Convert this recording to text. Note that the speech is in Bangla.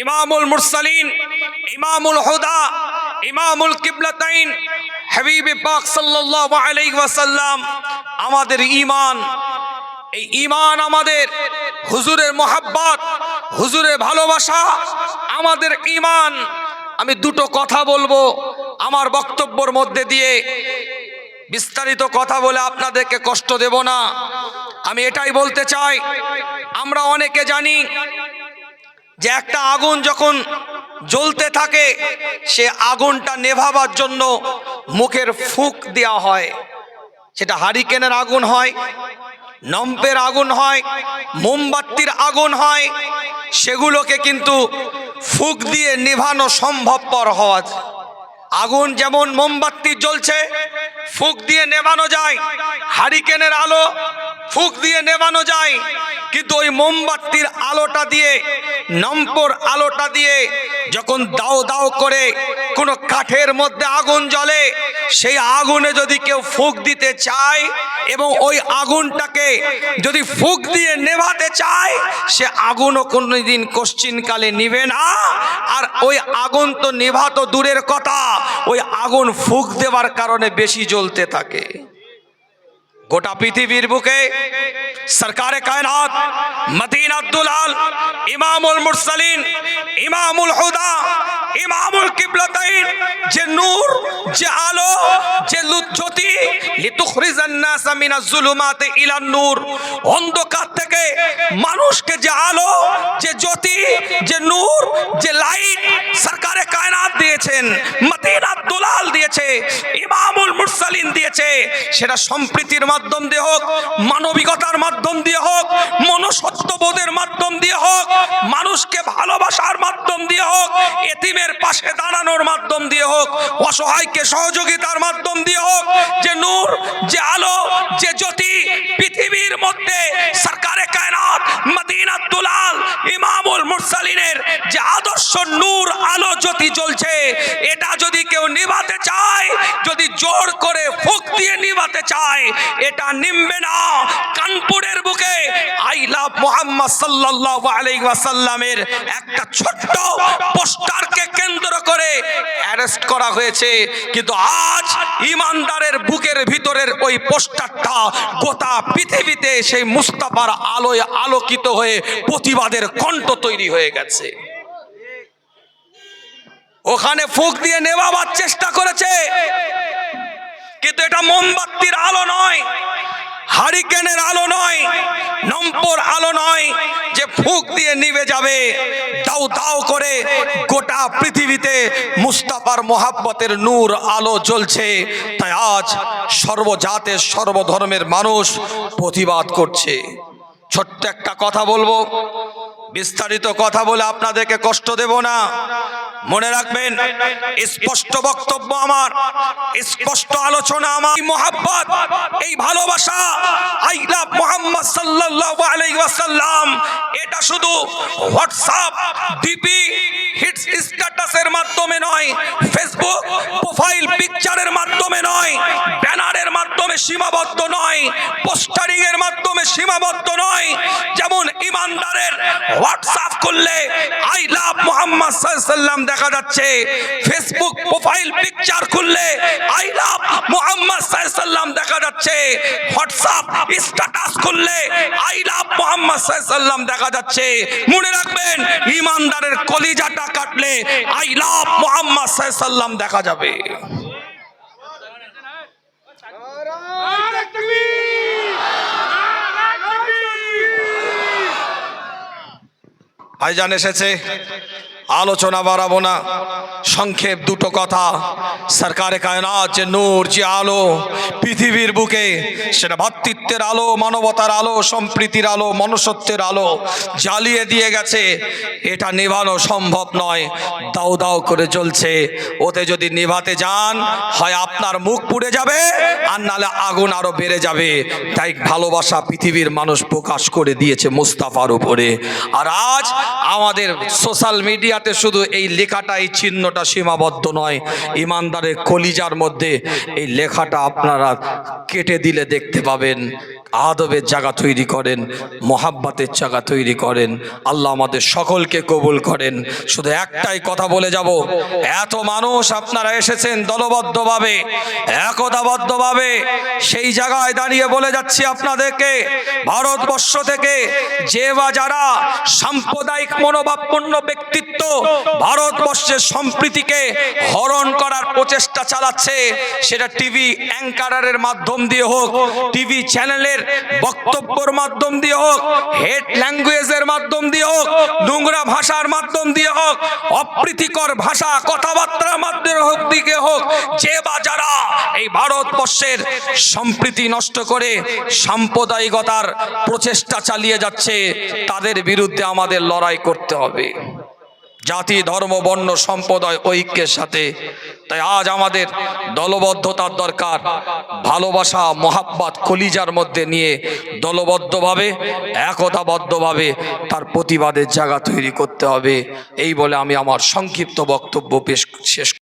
ইমামুল মুরসালিন, ইমামুল হুদা, ইমামুল কিবলাতাইন। হাবিব পাক সাল্লাল্লাহু আলাইহি ওয়াসাল্লাম, আমাদের ঈমান, এই ঈমান আমাদের হুজুরের মোহাব্বত, হুজুরের ভালোবাসা, আমাদের ঈমান। আমি দুটো কথা বলব আমার বক্তব্যর মধ্যে দিয়ে। বিস্তারিত কথা বলে আপনাদেরকে কষ্ট দেব না। আমি এটাই বলতে চাই, আমরা অনেকে জানি যে একটা আগুন যখন জ্বলতে থাকে, সে আগুনটা নেভাবার জন্য মুখের ফুক দেওয়া হয়। সেটা হারিকেনের আগুন হয়, নম্পের আগুন হয়, মোমবাতির আগুন হয়, সেগুলোকে কিন্তু ফুক দিয়ে নেভানো সম্ভবপর হওয়া আগুন যেমন মোমবাতি জ্বলছে, ফুক দিয়ে নেভানো যায়। হারিকেনের আলো ফুক দিয়ে নেভানো যায়। কিন্তু ওই মোমবাতির আলোটা দিয়ে নম্পর আলোটা দিয়ে যখন দাও দাও করে কোনো কাঠের মধ্যে আগুন জ্বলে, সেই আগুনে যদি কেউ ফুক দিতে চায় এবং ওই আগুনটাকে যদি ফুক দিয়ে নেভাতে চায়, সে আগুনও কোনোদিন কোশ্চিনকালে নিবে না। আর ওই আগুন তো নেভা তো দূরের কথা, ওই আগুন ফুক দেওয়ার কারণে বেশি জ্বলতে থাকে। গোটা পৃথিবীর বুকে সরকারে কায়নাত, মদিন আব্দুলাল ইমামুল মুরসালিন, ইমামুল হুদা, ইমামুল কিবলাতাইন, যে নূর, যে আলো, যে জ্যোতি লিতুখরিজান নাস মিনাজ জুলুমাতি ইলান নূর। অন্ধকার থেকে মানুষকে যে আলো, যে জ্যোতি, যে নূর, যে লাইট সরকারে কায়নাত দিয়েছেন। সেটা সম্প্রীতির মাধ্যম দিয়ে হোক, মানবিকতার মাধ্যম দিয়ে হোক মনসত্ববোধের মাধ্যম দিয়ে হোক, মানুষকে ভালোবাসার মাধ্যম দিয়ে হোক, এতিমের পাশে দাঁড়ানোর মাধ্যম দিয়ে হোক, অসহায়কে সহযোগিতার মাধ্যম দিয়ে হোক, যে নূর, যে আলো, যে জ্যোতি পৃথিবীর মধ্যে সরকারে কায়নাত মদিনা দুলাল, ইমামুল মুরসালিনের যে আদর্শ নূর, আলো, জ্যোতি জ্বলছে, এটা যদি কেউ নিভাতে চায়, যদি জোর করে চায়, এটা নিমবে না। কানপুরের বুকে আই লাভ মোহাম্মদ সাল্লাল্লাহু আলাইহি একটা ছোট্ট পোস্টারকে কেন্দ্র করে অ্যারেস্ট করা হয়েছে। কিন্তু আজ ইমানদারের বুকের ভিতরের ওই পোস্টারটা গোটা পৃথিবীতে সেই মুস্তাফার আলোয় আলোকিত হয়ে প্রতিবাদের কণ্ঠ তৈরি হয়ে গেছে। ওখানে ফুক দিয়ে নেওয়াবার চেষ্টা করেছে। এটা মোমবাতির আলো নয়, হারিকেনের আলো নয় নম্পর আলো নয় যে ফুক দিয়ে নিভে যাবে। দাও দাও করে গোটা পৃথিবীতে মুস্তাফার মোহাব্বতের নূর আলো জ্বলছে। তাই আজ সর্বজাতের সর্বধর্মের মানুষ প্রতিবাদ করছে। ছোট্ট একটা কথা বলব, বিস্তারিত কথা বলে আপনাদেরকে কষ্ট দেব না। মনে রাখবেন, স্পষ্ট বক্তব্য আমার, স্পষ্ট আলোচনা আমার। মোহাব্বত, এই ভালোবাসা, আই লাভ মোহাম্মদ সাল্লাল্লাহু আলাইহি ওয়াসাল্লাম। এটা শুধু হোয়াটসঅ্যাপ ডিপি হিটস স্ট্যাটাসের মাধ্যমে নয় ফেসবুক প্রোফাইল পিকচারের মাধ্যমে নয় ব্যানারের মাধ্যমে সীমাবদ্ধ নয় পোস্টারিং এর মাধ্যমে সীমাবদ্ধ নয়। যেমন ইমানদারের হোয়াটসঅ্যাপ করলে আই লাভ মোহাম্মদ সাল্লাম দেখা যাচ্ছে। ফেসবুক প্রোফাইল পিকচার খুললে আই লাভ মোহাম্মদ সাল্লাম দেখা যাচ্ছে। হোয়াটসঅ্যাপ স্ট্যাটাস খুললে আই লাভ মোহাম্মদ সাল্লাম দেখা যাচ্ছে। মনে রাখবেন, ইমানদারের কলিজাটা কাটলে আই লাভ মোহাম্মদ সাল্লাম দেখা যাবে। ভাইজান এসেছে। আলোচনা বাড়াবো না। সংক্ষেপ দুটো কথা। সরকারে কায়নাত, যে নূর, যে আলো, পৃথিবীর বুকে, সেটা ভাতৃত্বের আলো, মানবতার আলো, সম্প্রীতির আলো, মনুষ্যত্বের আলো জ্বালিয়ে দিয়ে গেছে। এটা নেভানো সম্ভব নয়। দাও দাও করে চলছে ওতে যদি নেভাতে যান, হয় আপনার মুখ পুড়ে যাবে, আর নালে আগুন আরও বেড়ে যাবে। তাই ভালোবাসা পৃথিবীর মানুষ প্রকাশ করে দিয়েছে মুস্তাফার উপরে। আর আজ আমাদের সোশ্যাল মিডিয়াতে শুধু এই লেখাটা এই চিহ্নটা সীমাবদ্ধ নয়, ইমানদারের কলিজার মধ্যে এই লেখাটা আপনারা কেটে দিলে দেখতে পাবেন। আদবের জায়গা তৈরি করেন, মোহাব্বাতের জায়গা তৈরি করেন, আল্লাহ আমাদের সকলকে কবুল করেন। শুধু একটাই কথা বলে যাব, এত মানুষ আপনারা এসেছেন দলবদ্ধভাবে, একতাবদ্ধভাবে, সেই জায়গায় দাঁড়িয়ে বলে যাচ্ছি আপনাদেরকে, ভারতবর্ষ থেকে যে বা যারা সাম্প্রদায়িক মনোভাবপূর্ণ ব্যক্তিত্ব ভারতবর্ষের সম্প্রীতিকে হরণ করার প্রচেষ্টা চালাচ্ছে, সেটা টিভি অ্যাঙ্কারের মাধ্যম দিয়ে হোক, টিভি চ্যানেলের বক্তব্যের মাধ্যম দিয়ে হোক, হেড ল্যাঙ্গুয়েজের মাধ্যম দিয়ে হোক, নোংরা ভাষার মাধ্যম দিয়ে হোক, অপ্রীতিকর ভাষা, কথাবার্তার মাধ্যমে হোক, দিকে হোক, যে বা যারা এই ভারতবর্ষের সম্প্রীতি নষ্ট করে সাম্প্রদায়িকতার প্রচেষ্টা চালিয়ে যাচ্ছে, তাদের বিরুদ্ধে আমাদের লড়াই করতে হবে। জাতি, ধর্ম, বর্ণ, সম্প্রদায়, ঐক্যের সাথে। তাই আজ আমাদের দলবদ্ধতার দরকার। ভালোবাসা, মহাব্বাত, কলিজার মধ্যে নিয়ে দলবদ্ধভাবে, একতাবদ্ধভাবে তার প্রতিবাদের জায়গা তৈরি করতে হবে। এই বলে আমি আমার সংক্ষিপ্ত বক্তব্য পেশ শেষ